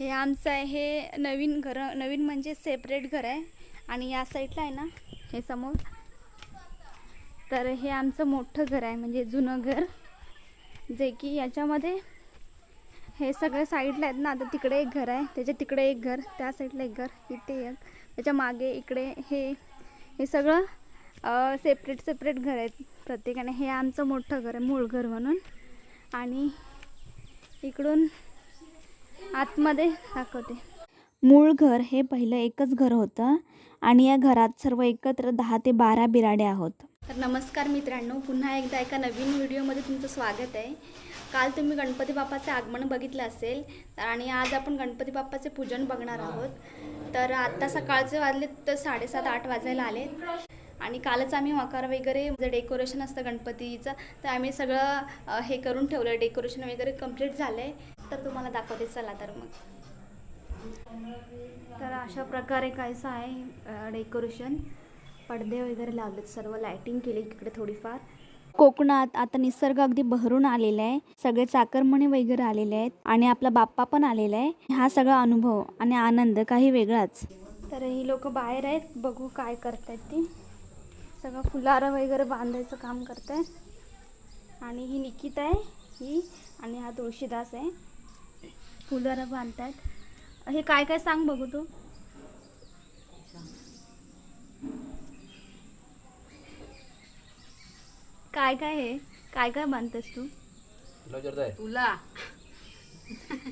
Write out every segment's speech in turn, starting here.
हे आमचं आहे हे नवीन घर नवीन म्हणजे सेपरेट घर आहे. आणि या साईडला आहे ना हे समोर. तर हे आमचं मोठं घर आहे म्हणजे जुनं घर. जे की याच्यामध्ये हे सगळं साईडला आहेत ना आता तिकडे एक घर आहे त्याच्या तिकडे एक घर त्या साईडला एक घर इथे एक. त्याच्यामागे इकडे हे हे सगळं सेपरेट सेपरेट घर आहेत प्रत्येकाने. हे आमचं मोठं घर आहे मूळ घर म्हणून. आणि इकडून आतमध्ये दाखवते. मूळ घर हे पहिलं एकच घर होतं आणि या घरात सर्व एकत्र दहा ते बारा बिराडे आहोत. तर नमस्कार मित्रांनो पुन्हा एकदा एका नवीन व्हिडिओमध्ये तुमचं स्वागत आहे. काल तुम्ही गणपती बाप्पाचं आगमन बघितलं असेल तर आणि आज आपण गणपती बाप्पाचे पूजन बघणार आहोत. तर आत्ता सकाळचे वाजले तर साडेसात आठ वाजायला आले आणि कालच आम्ही मकार वगैरे जे डेकोरेशन असतं गणपतीचं तर आम्ही सगळं हे करून ठेवलं. डेकोरेशन वगैरे कंप्लीट झालं आहे तर तुम्हाला दाखवते चला तर मग. तर अशा प्रकारे कायचं आहे डेकोरेशन पडदे वगैरे लावलेत सर्व लायटिंग केली इकडे थोडीफार. कोकणात आता निसर्ग अगदी बहरून आलेला आहे. सगळे चाकरमणी वगैरे आलेले आहेत आणि आपला बाप्पा पण आलेला आहे. हा सगळा अनुभव आणि आनंद काही वेगळाच. तर ही लोक बाहेर आहेत बघू काय करतायत ती. सगळं फुलारं वगैरे बांधायचं काम करतायत. आणि ही निकिता आहे ही आणि हा तुळशीदास आहे. फुलारं बांधतायत. हे काय काय सांग बघू तू. काय काय हे? काय काय बांधतेस तू? तुला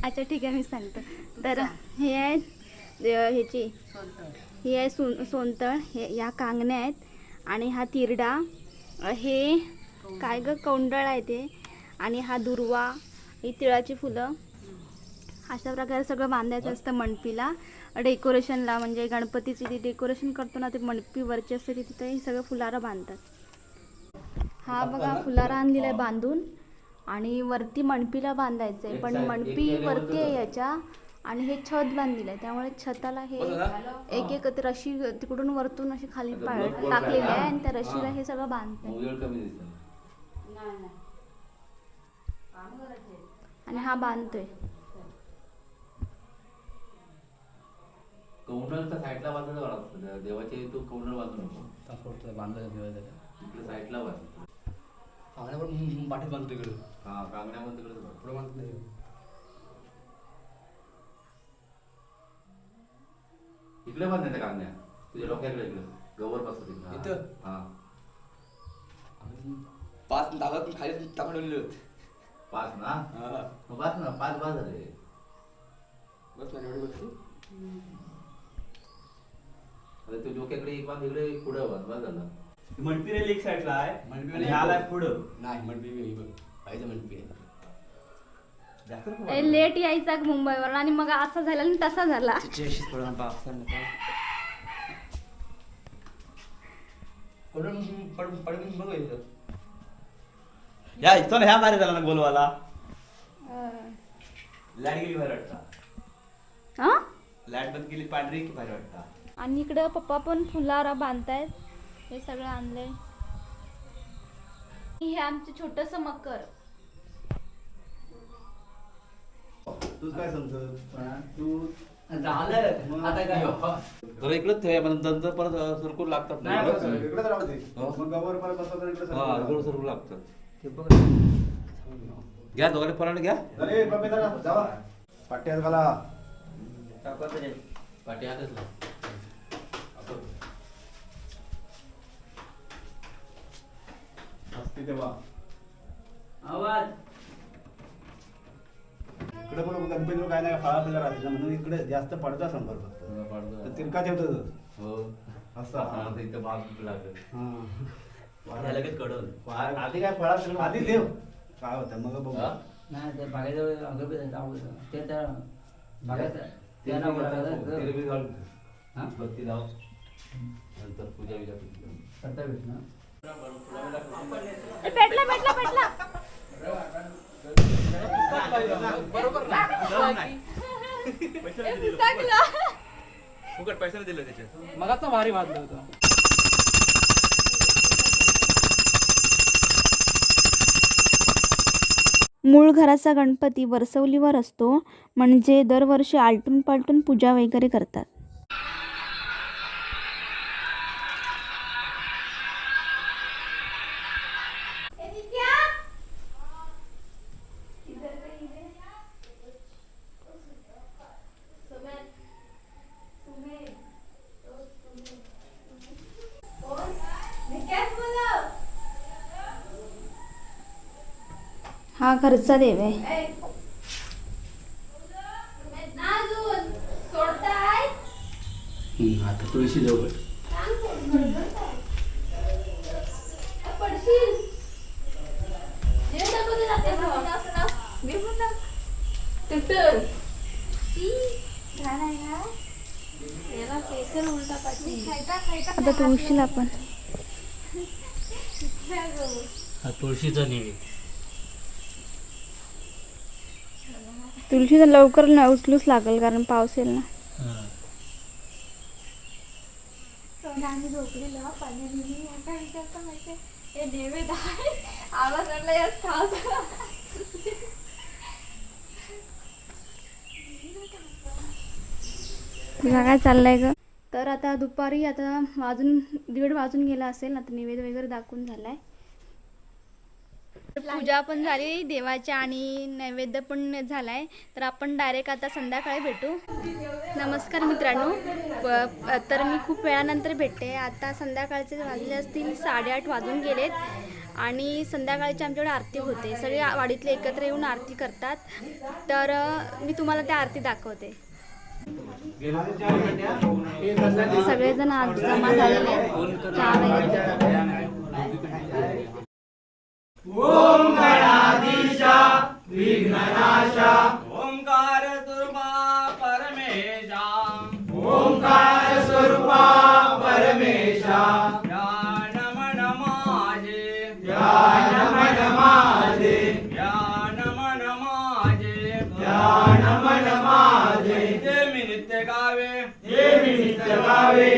अच्छा ठीक आहे मी सांगतो. तर हे आहे ह्याची. ही आहे सोन सोनतळ. हे या कांगण्या आहेत. आणि हा तिरडा. हे काय ग? कौंडळ आहे ते. आणि हा दुर्वा. ही तिळाची फुलं. अशा प्रकारे सगळं बांधायचं असतं मणपीला डेकोरेशनला म्हणजे गणपतीची ती डेकोरेशन करतो ना ते मणपी वरची असते ती तिथे हे सगळं फुलारं बांधतात. हा बघा फुलारा आणलेला आहे बांधून. आणि वरती मणपीला बांधायचं आहे पण मणपी वरती आहे याच्या आणि हे छत बांधलेलं आहे. त्यामुळे छताला हे एक एक ते रशी तिकडून वरतून अशी खाली टाकलेली आहे आणि त्या रशीला हे. सगळं बांधतंय. आणि हा बांधतोय. कौंडलच्या साईडला बांधायचं वाढत असतं देवाचे तू कौंडल बांधू नको बांधायचं ठेवायचं इकडे साईडला बांध पण पाठीत बांधतो इकडे हा कांगण्यामध्ये तिकडे. पुढे बांधत नाही. इकडे बांध त्या कांगण्या तुझ्या डोक्याकडे इकडे. गवर बसत तिकडे हा. इथं? हा. पाच दाबात खाली टाकून पाच ना? मग पाच ना? पाच पाच झाले बस ना एवढी बसली आता तू डोक्याकडे एक बांध इकडे एक पुढे बांध झालं. म्हणपी रेल एक साईडला आहे. म्हणपी आणि नाही. ह्याला आहे पुढं. नाही म्हणपी बी बघ. पाहिजे जास्त नको ए, लेट यायचा मुंबईवर आणि मग असा झाला आणि तसा झाला. तिची अशीच पडून पडून पडून पडून बघ इथं. या इथं ह्या बारे झाला ना बोलवाला लाइट गेली बाहेर वाटता. हा? लाइट बंद केली पांढरी की बाहेर वाटता? आणि इकडं पप्पा पण फुलारा बांधतायत. हे सगळं आणलंय. हे आमचं छोटस मकर. तू काय समजत तू झालं. आता काय? जरा इकडेच ठेवा पण नंतर परत सरकून लागतात ना नाही, बस, इकडे. इकडेच राहू दे. हो. मग गवर परत इकडे हा सरकून लागतात घ्या दोघांनी फराळ घ्या. अरे बाबे जरा जावा. पाट्यात घाला. पाठी असते तेव्हा आवाज इकडे पण गणपतीवर काय नाही फळा फुला राहते ना, म्हणून इकडे जास्त पडदा संपर्क फक्त पाडतो. तर तिरका ठेवतो हो असं हा, तर इथं भाग लागेल हा. लगेच कडवलं वा- आधी काय फळा फुला आधी ठेव काय होतं मग बघू हा? नाही ते बागेजवळ अगरबत्ती लावलं. ते त्या बागेत ते बी. ते बी. हा? लाव नंतर पूजा बिजा करू. करता भेट ना पेटला पेटला पेटला फुकट पैसे दिले त्याचे मग आता भारी बांधलं होतं. मूळ घराचा गणपती वरसवलीवर असतो म्हणजे दरवर्षी आलटून पालटून पूजा वगैरे करतात. हा घरचा देव. आहे आता तुळशी जवळ आता तुळशीला पण हा तुळशीचा नैवेद्य तुळशी तर लवकर न उचलूच लागेल कारण पाऊस येईल ना. तुझा काय चाललंय ग? तर आता दुपारी आता वाजून दीड वाजून गेला असेल आता निवेद वगैरे दाखवून झालाय. पूजा पण झाली देवाच्या आणि नैवेद्य पण झालाय. तर आपण डायरेक्ट आता संध्याकाळी भेटू. नमस्कार मित्रांनो. तर मी खूप वेळानंतर भेटते. आता संध्याकाळचे वाजले असतील साडेआठ वाजून गेलेत. आणि संध्याकाळची आमच्याकडे आरती होते. सगळे वाडीतले एकत्र येऊन आरती करतात. तर मी तुम्हाला त्या आरती दाखवते. सगळेजण आज जमा झालेले आहेत. चहा वगैरे ओंकार स्वरूपा परमेशा। ओंकार स्वरूपा परमेशा। ज्ञान मन माझे ज्ञान मन माझे ज्ञान मन माझे ज्ञान मन माझे जे मी नित्य गावे। जे मी नित्य गावे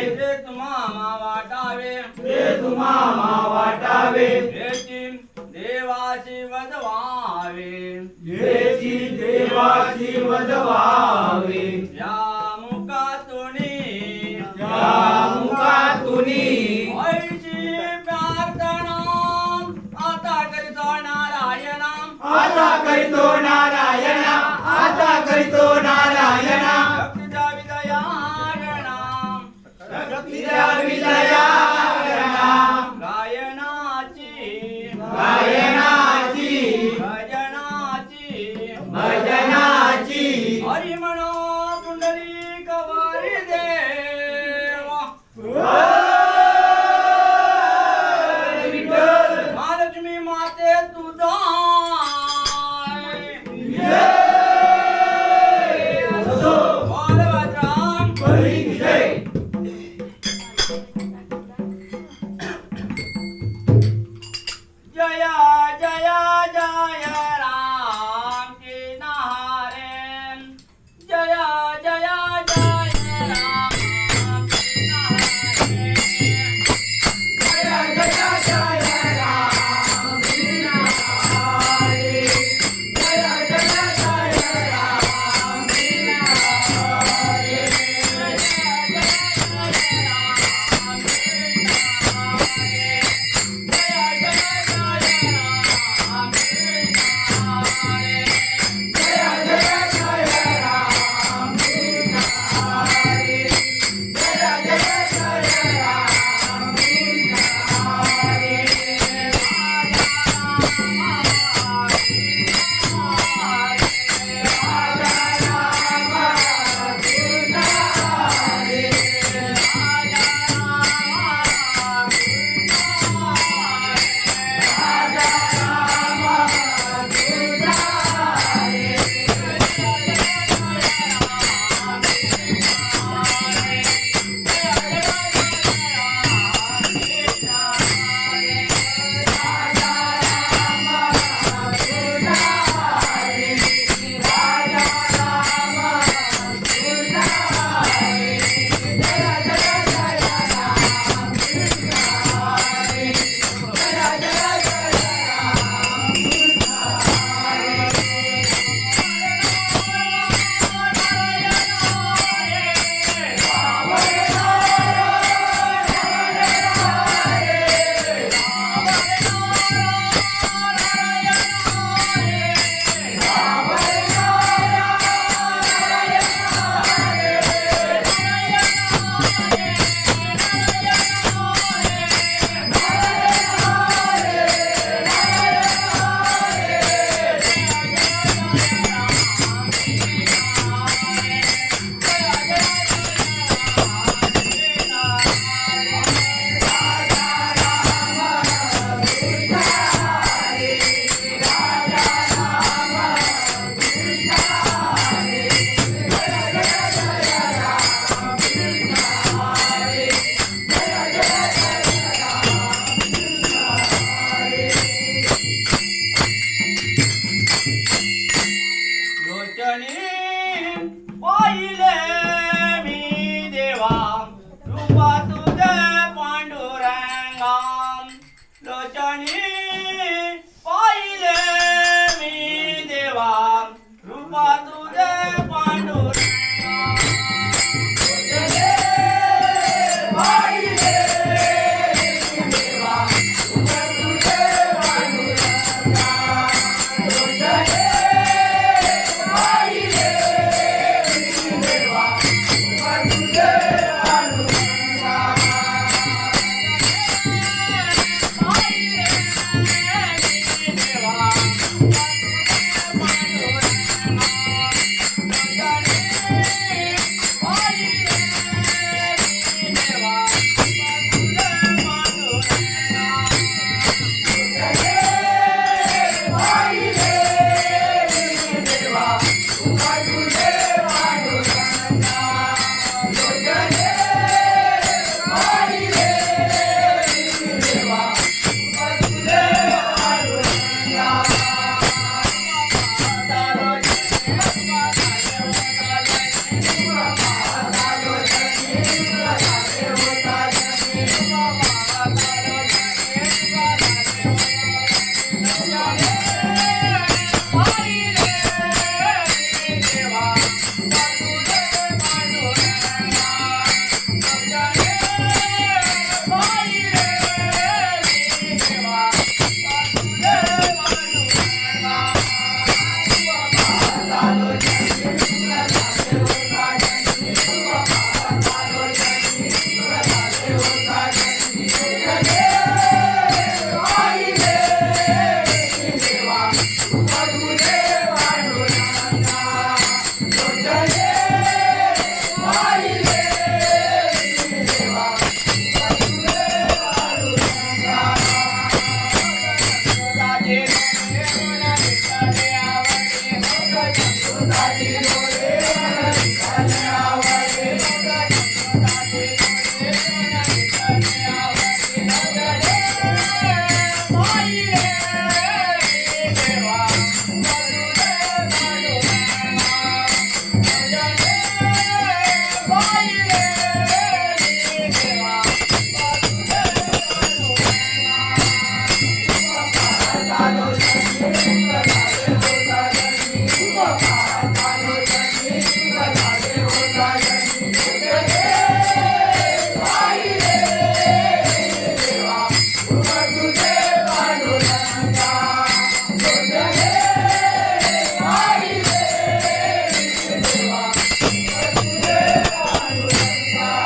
Bye.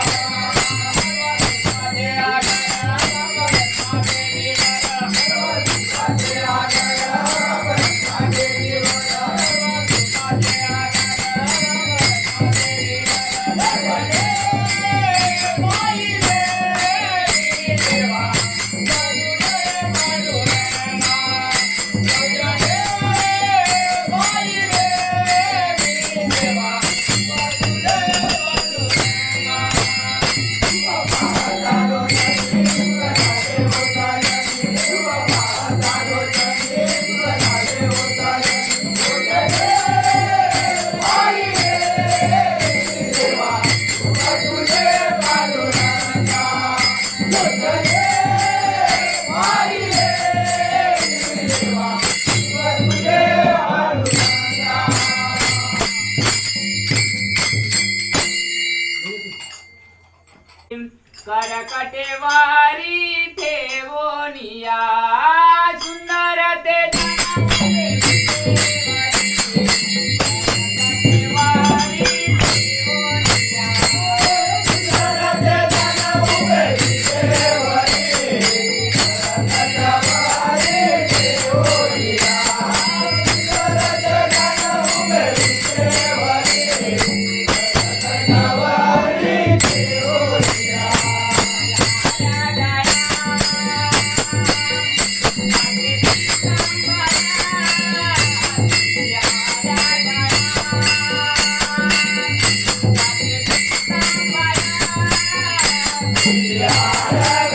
Yeah.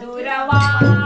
दुरवा.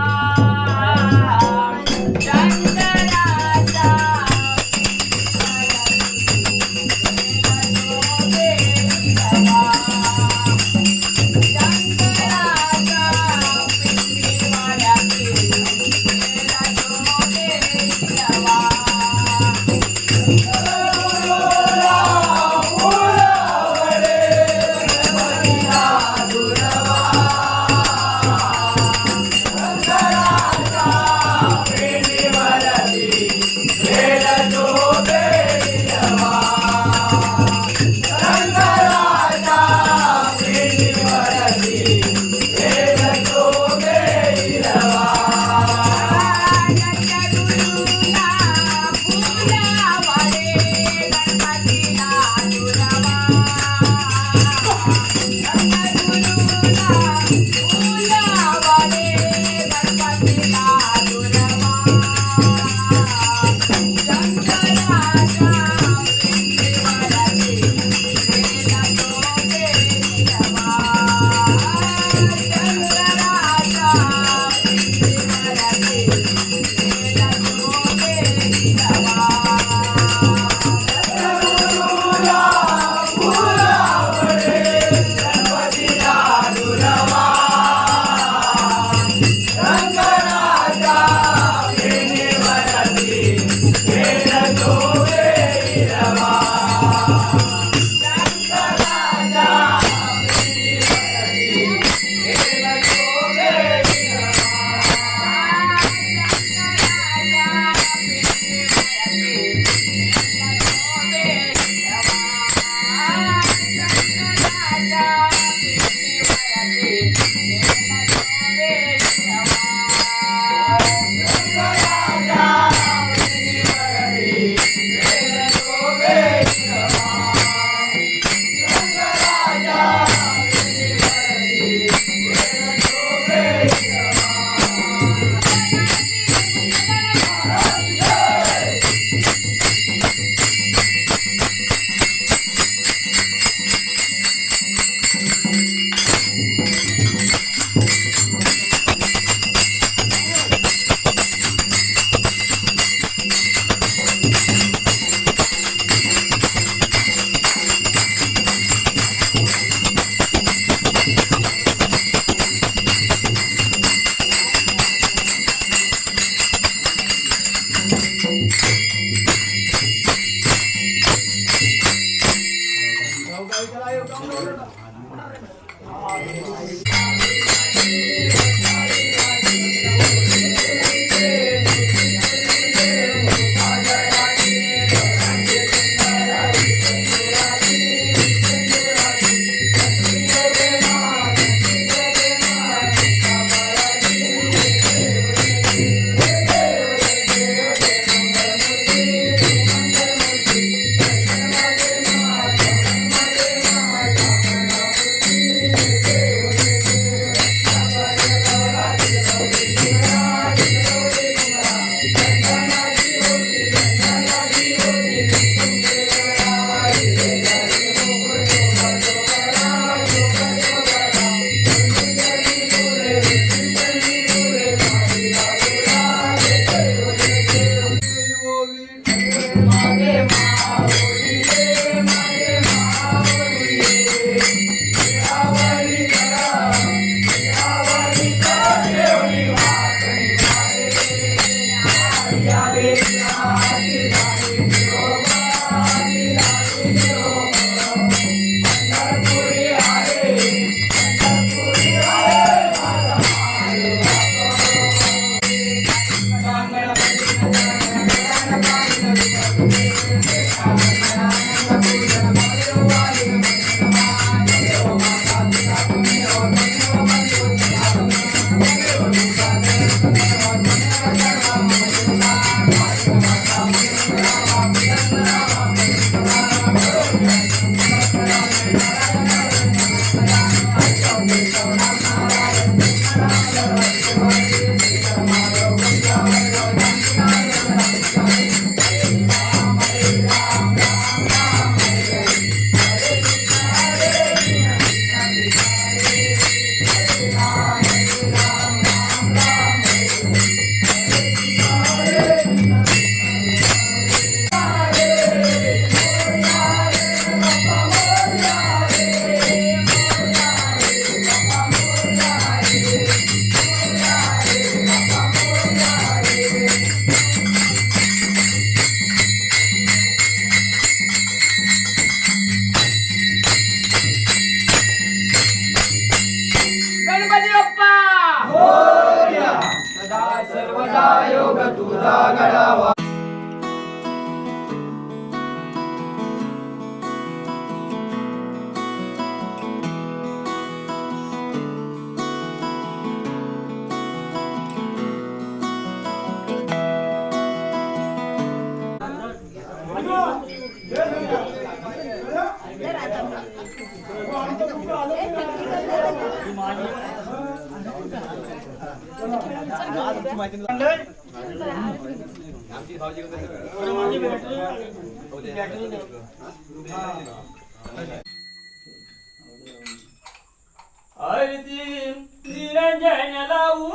आरती निरंजन लावू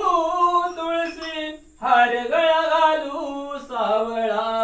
तुळशी हार गळा घालू सावळा.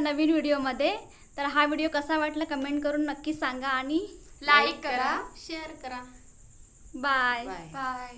नवीन व्हिडिओमध्ये. तर हा व्हिडिओ कसा वाटला कमेंट करून नक्की सांगा आणि लाईक करा शेअर करा. Bye bye